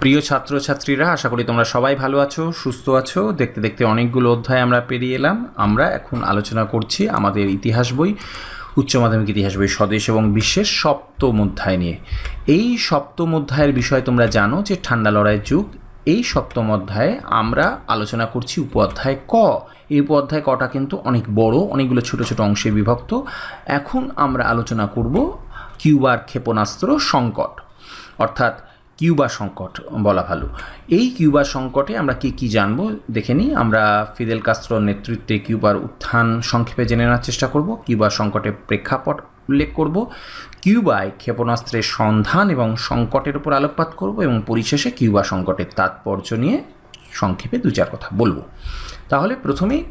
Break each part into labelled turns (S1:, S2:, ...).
S1: প্রিয় ছাত্রছাত্রীরা, আশা করি তোমরা সবাই ভালো আছো, সুস্থ আছো। দেখতে দেখতে অনেকগুলো অধ্যায় আমরা পেরিয়ে এলাম। আমরা এখন আলোচনা করছি আমাদের ইতিহাস বই, উচ্চ মাধ্যমিক ইতিহাস বই স্বদেশ এবং বিশ্বের সপ্তম অধ্যায় নিয়ে। এই সপ্তম অধ্যায়ের বিষয় তোমরা জানো যে ঠান্ডা লড়াইয়ের যুগ। এই সপ্তম অধ্যায়ে আমরা আলোচনা করছি উপঅধ্যায় ক। এই উপঅধ্যায় কটা কিন্তু অনেক বড়, অনেকগুলো ছোট ছোট অংশে বিভক্ত। এখন আমরা আলোচনা করব কিউবার ক্ষেপণাস্ত্র সংকট। অর্থাৎ কিউবা সংকট বলা ভালো। এই কিউবা সংকটে আমরা কি কি জানব? দেখে নিই। আমরা ফিদেল কাস্ত্রোর নেতৃত্বে কিউবার উত্থান সংক্ষেপে জেনে নেওয়ার চেষ্টা করব। কিউবা সংকটের প্রেক্ষাপট উল্লেখ করব। কিউবায় ক্ষেপণাস্ত্রের সন্ধান এবং সংকটের উপর আলোকপাত করব এবং পরিশেষে কিউবা সংকটের তাৎপর্য নিয়ে সংক্ষেপে দু চার কথা বলব। তাহলে প্রথমেই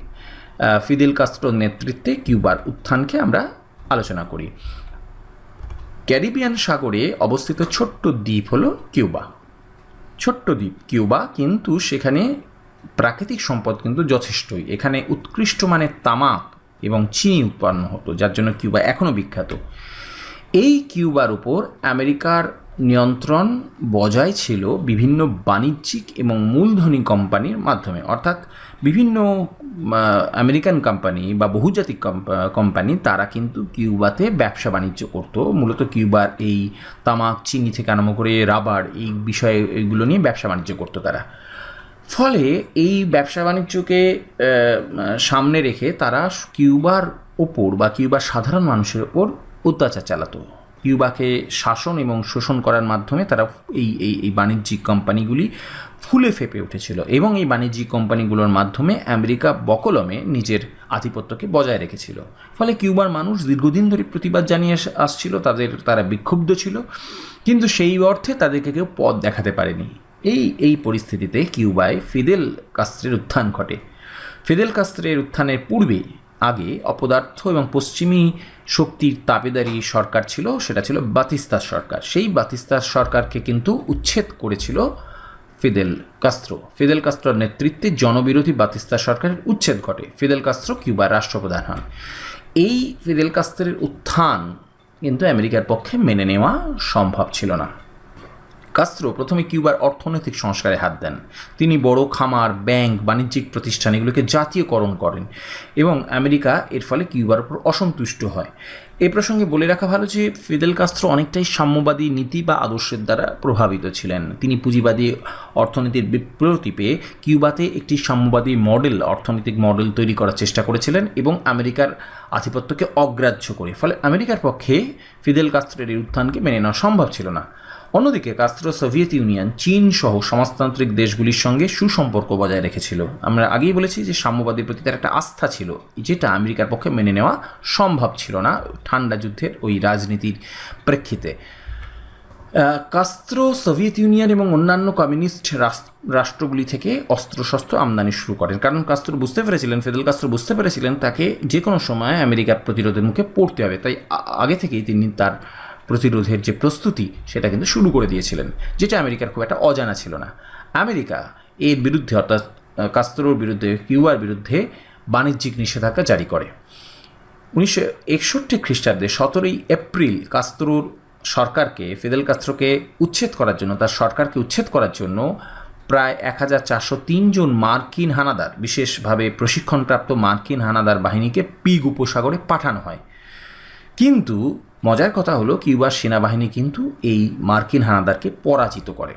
S1: ফিদেল কাস্ত্রোর নেতৃত্বে কিউবার উত্থানকে আমরা আলোচনা করি। ক্যারিবিয়ান সাগরে অবস্থিত ছোট্ট দ্বীপ হলো কিউবা। ছোট্ট দ্বীপ কিউবা কিন্তু সেখানে প্রাকৃতিক সম্পদ কিন্তু যথেষ্টই। এখানে উৎকৃষ্ট মানের তামাক এবং চিনি উৎপন্ন হতো, যার জন্য কিউবা এখনও বিখ্যাত। এই কিউবার উপর আমেরিকার নিয়ন্ত্রণ বজায় ছিল বিভিন্ন বাণিজ্যিক এবং মূলধনী কোম্পানির মাধ্যমে। অর্থাৎ বিভিন্ন আমেরিকান কোম্পানি বা বহুজাতিক কোম্পানি তারা কিন্তু কিউবাতে ব্যবসা বাণিজ্য করতো। মূলত কিউবার এই তামাক, চিনি থেকে আরম্ভ করে রাবার এই বিষয়ে এগুলো নিয়ে ব্যবসা বাণিজ্য করতো তারা। ফলে এই ব্যবসা বাণিজ্যকে সামনে রেখে তারা কিউবার ওপর বা কিউবার সাধারণ মানুষের ওপর অত্যাচার চালাতো। কিউবাকে শাসন এবং শোষণ করার মাধ্যমে তারা এই এই এই বাণিজ্যিক কোম্পানিগুলি ফুলে ফেপে উঠেছিল এবং এই বাণিজ্যিক কোম্পানিগুলোর মাধ্যমে আমেরিকা বকলমে নিজের আধিপত্যকে বজায় রেখেছিল। ফলে কিউবার মানুষ দীর্ঘদিন ধরে প্রতিবাদ জানিয়ে আস- আসছিল, তাদের, তারা বিক্ষুব্ধ ছিল, কিন্তু সেই অর্থে তাদেরকে কেউ পথ দেখাতে পারেনি। এই এই পরিস্থিতিতে কিউবায় ফিদেল কাস্ত্রের উত্থান ঘটে। ফিদেল কাস্ত্রের উত্থানের পূর্বে আগে অপদার্থ এবং পশ্চিমী শক্তির তাবেদারি সরকার ছিল, সেটা ছিল বাতিস্তার সরকার। সেই বাতিস্তার সরকারকে কিন্তু উচ্ছেদ করেছিল ফিদেল কাস্ত্রো। ফিদেল কাস্ত্রোর নেতৃত্বে জনবিরোধী বাতিস্তা সরকারের উচ্ছেদ ঘটে। ফিদেল কাস্ত্রো কিউবার রাষ্ট্রপ্রধান হন। এই ফিদেল কাস্ত্রের উত্থান কিন্তু আমেরিকার পক্ষে মেনে নেওয়া সম্ভব ছিল না। কাস্ত্রো প্রথমে কিউবার অর্থনৈতিক সংস্কারে হাত দেন। তিনি বড় খামার, ব্যাংক, বাণিজ্যিক প্রতিষ্ঠান এগুলোকে জাতীয়করণ করেন এবং আমেরিকা এর ফলে কিউবার উপর অসন্তুষ্ট হয়। এই প্রসঙ্গে বলে রাখা ভালো যে, ফিদেল কাস্ত্রো অনেকটাই সাম্যবাদী নীতি বা আদর্শের দ্বারা প্রভাবিত ছিলেন। তিনি পুঁজিবাদী অর্থনীতির বিপ্রতি পেয়ে কিউবাতে একটি সাম্যবাদী মডেল, অর্থনৈতিক মডেল তৈরি করার চেষ্টা করেছিলেন এবং আমেরিকার আধিপত্যকে অগ্রাহ্য করে। ফলে আমেরিকার পক্ষে ফিদেল কাস্ত্রের এই উত্থানকে মেনে নেওয়া সম্ভব ছিল না। অন্যদিকে কাস্ত্রো সোভিয়েত ইউনিয়ন, চীন সহ সমাজতান্ত্রিক দেশগুলির সঙ্গে সুসম্পর্ক বজায় রেখেছিল। আমরা আগেই বলেছি যে সাম্যবাদীর প্রতি তার একটা আস্থা ছিল, যেটা আমেরিকার পক্ষে মেনে নেওয়া সম্ভব ছিল না ঠান্ডা যুদ্ধের ওই রাজনীতির প্রেক্ষিতে। কাস্ত্রো সোভিয়েত ইউনিয়ন এবং অন্যান্য কমিউনিস্ট রাষ্ট্রগুলি থেকে অস্ত্রশস্ত্র আমদানি শুরু করেন। কারণ কাস্ত্রো বুঝতে পেরেছিলেন, ফেদেল কাস্ত্রো বুঝতে পেরেছিলেন তাকে যে কোনো সময় আমেরিকার প্রতিরোধের মুখে পড়তে হবে। তাই আগে থেকেই তিনি তার প্রতিরোধের যে প্রস্তুতি, সেটা কিন্তু শুরু করে দিয়েছিলেন, যেটা আমেরিকার খুব একটা অজানা ছিল না। আমেরিকা এর বিরুদ্ধে, অর্থাৎ কাস্ত্রোর বিরুদ্ধে, কিউবার বিরুদ্ধে বাণিজ্যিক নিষেধাজ্ঞা জারি করে। উনিশশো একষট্টি খ্রিস্টাব্দে সতেরোই এপ্রিল কাস্ত্রোর সরকারকে, ফিদেল কাস্ত্রোকে উচ্ছেদ করার জন্য, তার সরকারকে উচ্ছেদ করার জন্য প্রায় এক হাজার চারশো জন মার্কিন হানাদার, বিশেষভাবে প্রশিক্ষণপ্রাপ্ত মার্কিন হানাদার বাহিনীকে পিগ উপসাগরে পাঠানো হয়। কিন্তু মজার কথা হলো কিউবার সেনাবাহিনী কিন্তু এই মার্কিন হানাদারকে পরাজিত করে।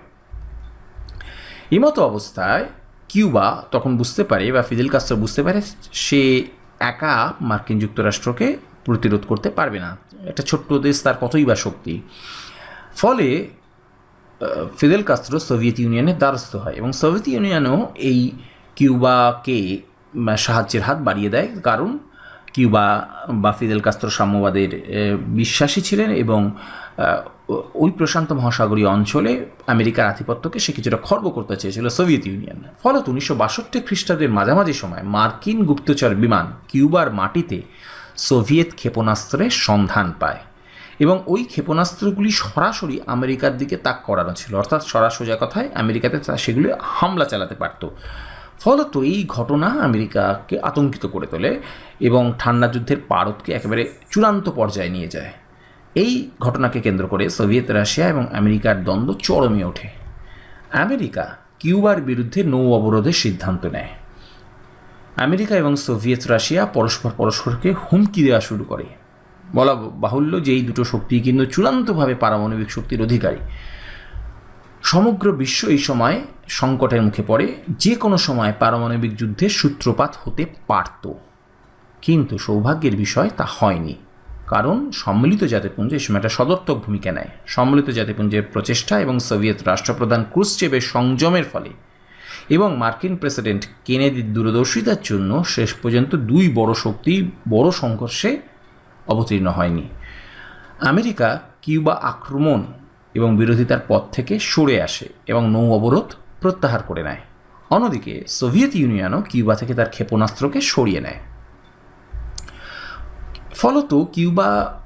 S1: এমতো অবস্থায় কিউবা তখন বুঝতে পারে বা ফিদেল কাস্ত্রো বুঝতে পারে সে একা মার্কিন যুক্তরাষ্ট্রকে প্রতিরোধ করতে পারবে না। একটা ছোট্ট দেশ, তার কতই বা শক্তি। ফলে ফিদেল কাস্ত্রো সোভিয়েত ইউনিয়নের দ্বারস্থ হয় এবং সোভিয়েত ইউনিয়নও এই কিউবাকে সাহায্যের হাত বাড়িয়ে দেয়। কারণ কিউবা বা ফিদেল কাস্ত্রো সাম্যবাদের বিশ্বাসী ছিলেন এবং ওই প্রশান্ত মহাসাগরীয় অঞ্চলে আমেরিকার আধিপত্যকে সে কিছুটা খর্ব করতে চেয়েছিল সোভিয়েত ইউনিয়ন। ফলত উনিশশো বাষট্টি খ্রিস্টাব্দের মাঝামাঝি সময় মার্কিন গুপ্তচর বিমান কিউবার মাটিতে সোভিয়েত ক্ষেপণাস্ত্রের সন্ধান পায় এবং ওই ক্ষেপণাস্ত্রগুলি সরাসরি আমেরিকার দিকে তাক করানো ছিল। অর্থাৎ সরাসরি কথায় আমেরিকাতে সেগুলি হামলা চালাতে পারত। ফলত এই ঘটনা আমেরিকাকে আতঙ্কিত করে তোলে এবং ঠান্ডা যুদ্ধের পারদকে একেবারে চূড়ান্ত পর্যায়ে নিয়ে যায়। এই ঘটনাকে কেন্দ্র করে সোভিয়েত রাশিয়া এবং আমেরিকার দ্বন্দ্ব চরমে ওঠে। আমেরিকা কিউবার বিরুদ্ধে নৌ অবরোধের সিদ্ধান্ত নেয়। আমেরিকা এবং সোভিয়েত রাশিয়া পরস্পর পরস্পরকে হুমকি দেওয়া শুরু করে। বলা বাহুল্য যে এই দুটো শক্তি কিন্তু চূড়ান্তভাবে পারমাণবিক শক্তির অধিকারী। সমগ্র বিশ্ব এই সময় সংকটের মুখে পড়ে। যে কোনো সময় পারমাণবিক যুদ্ধের সূত্রপাত হতে পারত। কিন্তু সৌভাগ্যের বিষয় তা হয়নি। কারণ সম্মিলিত জাতিপুঞ্জ এই সময় একটা সদর্থক ভূমিকা নেয়। সম্মিলিত জাতিপুঞ্জের প্রচেষ্টা এবং সোভিয়েত রাষ্ট্রপ্রধান ক্রুসচেভের সংযমের ফলে। এবং মার্কিন প্রেসিডেন্ট কেনেডির দূরদর্শিতার জন্য শেষ পর্যন্ত দুই বড় শক্তি বড় সংঘর্ষে অবতীর্ণ হয়নি। আমেরিকা কিউবা আক্রমণ এবং বিরোধিতার পথ থেকে সরে আসে এবং নৌ অবরোধ প্রত্যাহার করে নেয়। অন্যদিকে, সোভিয়েত ইউনিয়নও কিউবা থেকে তার ক্ষেপণাস্ত্রকে সরিয়ে নেয়। ফলত কিউবা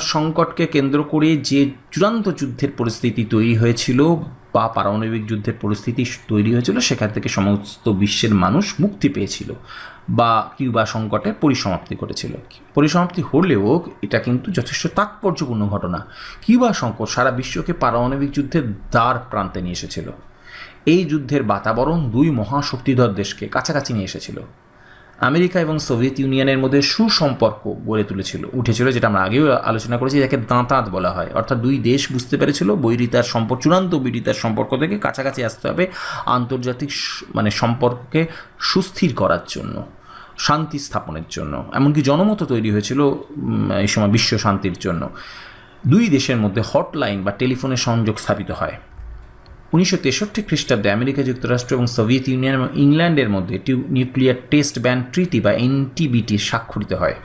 S1: সংকটকে কেন্দ্র করে যে চূড়ান্ত যুদ্ধের পরিস্থিতি তৈরি হয়েছিল বা পারমাণবিক যুদ্ধের পরিস্থিতি তৈরি হয়েছিল, সেখান থেকে সমস্ত বিশ্বের মানুষ মুক্তি পেয়েছিল বা কিউবা সংকটের পরিসমাপ্তি করেছিল পরিসমাপ্তি হলেও এটা কিন্তু যথেষ্ট তাৎপর্যপূর্ণ ঘটনা। কিউবা সংকট সারা বিশ্বকে পারমাণবিক যুদ্ধের দ্বার প্রান্তে নিয়ে এসেছিল। এই যুদ্ধের বাতাবরণ দুই মহাশক্তিধর দেশকে কাছাকাছি নিয়ে এসেছিল। আমেরিকা এবং সোভিয়েত ইউনিয়নের মধ্যে সুসম্পর্ক গড়ে তুলেছিল, উঠেছিল যেটা আমরা আগেও আলোচনা করেছি, যাকে দাঁতাঁত বলা হয়। অর্থাৎ দুই দেশ বুঝতে পেরেছিল বৈরিতার সম্পর্ক, চূড়ান্ত বৈরিতার সম্পর্ক থেকে কাছাকাছি আসতে হবে আন্তর্জাতিক মানে সম্পর্ককে সুস্থির করার জন্য, শান্তি স্থাপনের জন্য। এমনকি জনমত তৈরি হয়েছিল এই সময় বিশ্ব শান্তির জন্য। দুই দেশের মধ্যে হটলাইন বা টেলিফোনের সংযোগ স্থাপিত হয়। উনিশশো তেষট্টি খ্রিস্টাব্দে আমেরিকা যুক্তরাষ্ট্র এবং সোভিয়েত ইউনিয়ন এবং ইংল্যান্ডের মধ্যে একটি নিউক্লিয়ার টেস্ট ব্যান ট্রিটি বা এনটিবিটি স্বাক্ষরিত হয়।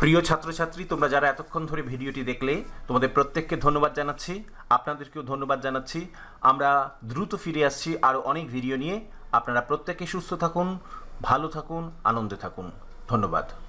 S2: প্রিয় ছাত্রছাত্রী, তোমরা যারা এতক্ষণ ধরে ভিডিওটি দেখলে, তোমাদের প্রত্যেককে ধন্যবাদ জানাচ্ছি। আপনাদেরকেও ধন্যবাদ জানাচ্ছি। আমরা দ্রুত ফিরে আসছি আরও অনেক ভিডিও নিয়ে। আপনারা প্রত্যেকে সুস্থ থাকুন, ভালো থাকুন, আনন্দে থাকুন। ধন্যবাদ।